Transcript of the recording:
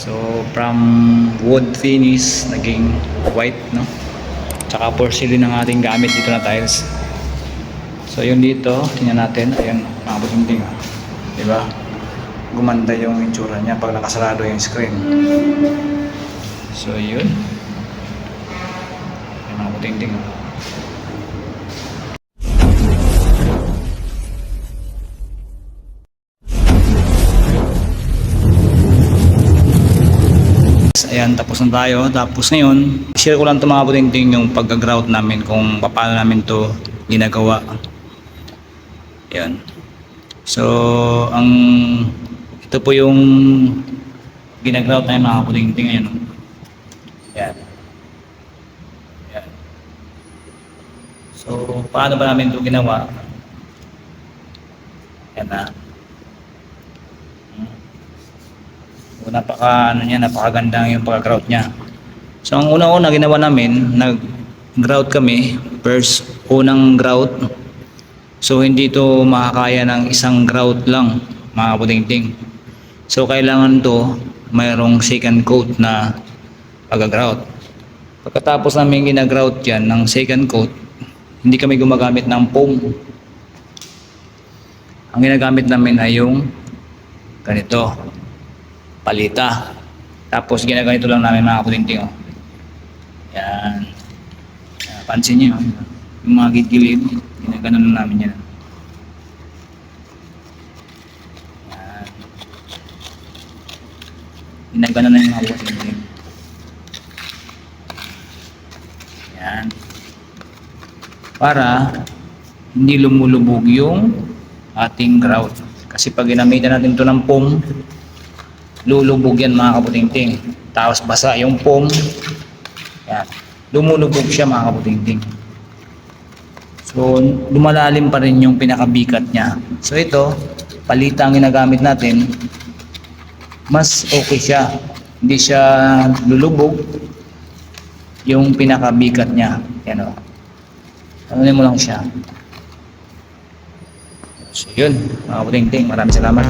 So, from wood finish, naging white, no? Tsaka porcelain ang ating gamit dito na tiles. So, yun dito, tingnan natin. Ayan, mga butingting. ah. Di ba? Gumanda yung itsura niya pag nakasarado yung screen. So, yun. Ayan, mga butingting. ah. Ayan, tapos na tayo. Tapos ngayon, share ko lang ito mga putingting yung pag-grout namin kung paano namin to ginagawa. Ayan. So, ang ito po yung ginagrout namin mga putingting ngayon. Ayan. Ayan. So, paano ba namin ito ginawa? Ayan na. So, napaka ano niya, napakaganda yung pagka-grout niya. So ang una-una ginawa namin, nag-grout kami, first unang grout. So hindi ito makakaya ng isang grout lang, mga putingting. So kailangan to mayroong second coat na pagka-grout. Pagkatapos namin gina-grout yan ng second coat, hindi kami gumagamit ng foam. Ang ginagamit namin ay yung ganito palita. Tapos ginaganito lang namin mga kutinting. Oh. Yan. Yan, Pansin niyo, oh. yung mga gilid, ginaganon lang namin yan. Yan. Ginaganon na yung mga kutinting. Yan. Para hindi lumulubog yung ating grout. Kasi pag ginamitan natin ito ng foam, lulubog yan mga kaputingting. Tapos basa yung foam. Yan. Lumulubog siya mga kaputingting. So, lumalalim pa rin yung pinakabikat niya. So, ito, palita ang ginagamit natin. Mas okay siya. Hindi siya lulubog yung pinakabikat niya. Yan o. Ano mo lang siya. So, yun. Mga kaputingting. Maraming salamat.